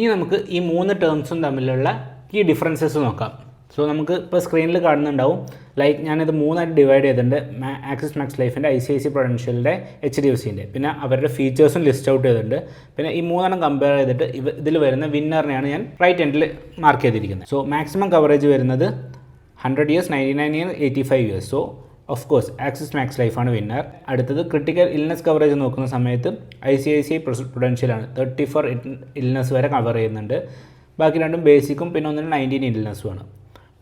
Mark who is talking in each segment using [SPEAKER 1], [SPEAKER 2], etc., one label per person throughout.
[SPEAKER 1] ഇനി നമുക്ക് ഈ മൂന്ന് ടേംസും തമ്മിലുള്ള ഈ ഡിഫറൻസസ് നോക്കാം. സോ നമുക്ക് ഇപ്പോൾ സ്ക്രീനിൽ കാണുന്നുണ്ടാവും. ലൈക്ക് ഞാനിത് മൂന്നായിട്ട് ഡിവൈഡ് ചെയ്തിട്ടുണ്ട്. ആക്സിസ് മാക്സ് ലൈഫിന്റെ ഐ സി ഐ സി പ്രൊഡൻഷ്യലിന്റെ എച്ച് ഡി എഫ് സിന്റെ പിന്നെ അവരുടെ ഫീച്ചേഴ്സും ലിസ്റ്റ് ഔട്ട് ചെയ്തിട്ടുണ്ട്. പിന്നെ ഈ മൂന്നെണ്ണം കമ്പയർ ചെയ്തിട്ട് ഇവ ഇതിൽ വരുന്ന വിന്നറിനെയാണ് ഞാൻ റൈറ്റ് എൻഡിൽ മാർക്ക് ചെയ്തിരിക്കുന്നത്. സോ മാക്സിമം കവറേജ് വരുന്നത് hundred years ninety nine year eighty five years so of course Axis Max ലൈഫാണ് വിന്നർ അടുത്തത് ക്രിട്ടിക്കൽ ഇൽനസ് കവറേജ് നോക്കുന്ന സമയത്ത് I C I C I പ്രൊഡൻഷ്യലാണ് thirty four illness വരെ കവർ ചെയ്യുന്നുണ്ട്. ബാക്കി രണ്ടും ബേസിക്കും പിന്നെ ഒന്നിനും നയന്റീൻ ആണ്.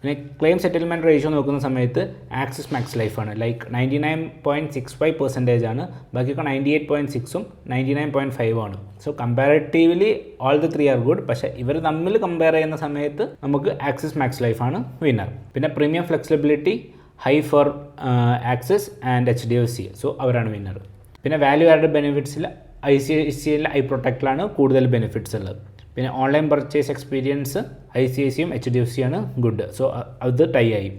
[SPEAKER 1] പിന്നെ ക്ലെയിം സെറ്റിൽമെന്റ് റേഷ്യോ നോക്കുന്ന സമയത്ത് ആക്സിസ് മാക്സ് ലൈഫാണ് like ninety nine point six five percentage ആണ്. ബാക്കിയൊക്കെ നയന്റി എയ്റ്റ് പോയിന്റ് സിക്സും നയന്റി നയൻ പോയിന്റ് ഫൈവ് ആണ്. So comparatively all the three are good പക്ഷേ ഇവർ തമ്മിൽ കമ്പയർ ചെയ്യുന്ന സമയത്ത് നമുക്ക് ആക്സിസ് മാക്സ് ലൈഫാണ് വിന്നർ പിന്നെ premium flexibility high for Axis and H D F C. So അവരാണ് വിന്നർ പിന്നെ value added ബെനിഫിറ്റ്സിൽ I C I C L I പ്രൊട്ടക്റ്റിലാണ് കൂടുതൽ ബെനിഫിറ്റ്സ് ഉള്ളത്. പിന്നെ online purchase experience I C I സിയും എച്ച് ഡി എഫ് സിയാണ് good so അത് tie ആയി.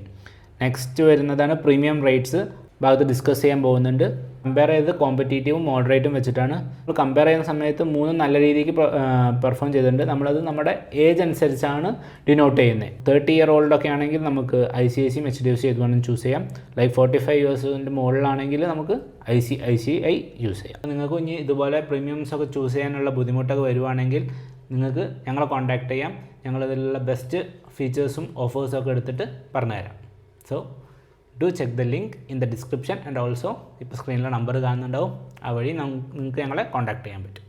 [SPEAKER 1] Next വരുന്നതാണ് പ്രീമിയം റേറ്റ്സ് ഭാഗത്ത് ഡിസ്കസ് ചെയ്യാൻ പോകുന്നുണ്ട്. കമ്പയർ ചെയ്ത് കോമ്പറ്റേറ്റീവും മോഡറേറ്റും വെച്ചിട്ടാണ്. നമ്മൾ കമ്പയർ ചെയ്യുന്ന സമയത്ത് മൂന്നും നല്ല രീതിക്ക് പെർഫോം ചെയ്തിട്ടുണ്ട്. നമ്മളത് നമ്മുടെ ഏജ് അനുസരിച്ചാണ് ഡിനോട്ട് ചെയ്യുന്നത്. തേർട്ടി ഇയർ ഓൾഡ് ഒക്കെ ആണെങ്കിൽ നമുക്ക് ഐ സി ഐ സിയും എച്ച് ഡി എഫ് സി ഏത് വേണം ചൂസ് ചെയ്യാം. ലൈക്ക് ഫോർട്ടി ഫൈവ് ഇയേഴ്സിന്റെ മുകളിലാണെങ്കിൽ നമുക്ക് I C I C I use ചെയ്യാം. നിങ്ങൾക്ക് ഇനി ഇതുപോലെ പ്രീമിയംസ് ഒക്കെ ചൂസ് ചെയ്യാനുള്ള ബുദ്ധിമുട്ടൊക്കെ വരുവാണെങ്കിൽ നിങ്ങൾക്ക് ഞങ്ങളെ കോൺടാക്ട് ചെയ്യാം. ഞങ്ങളിതിലുള്ള ബെസ്റ്റ് ഫീച്ചേഴ്സും ഓഫേഴ്സും ഒക്കെ എടുത്തിട്ട് പറഞ്ഞുതരാം. So do check the link in the description and also ഇപ്പോൾ സ്ക്രീനിലെ നമ്പർ കാണുന്നുണ്ടാവും. ആ വഴി നിങ്ങൾക്ക് ഞങ്ങളെ കോൺടാക്ട് ചെയ്യാൻ പറ്റും.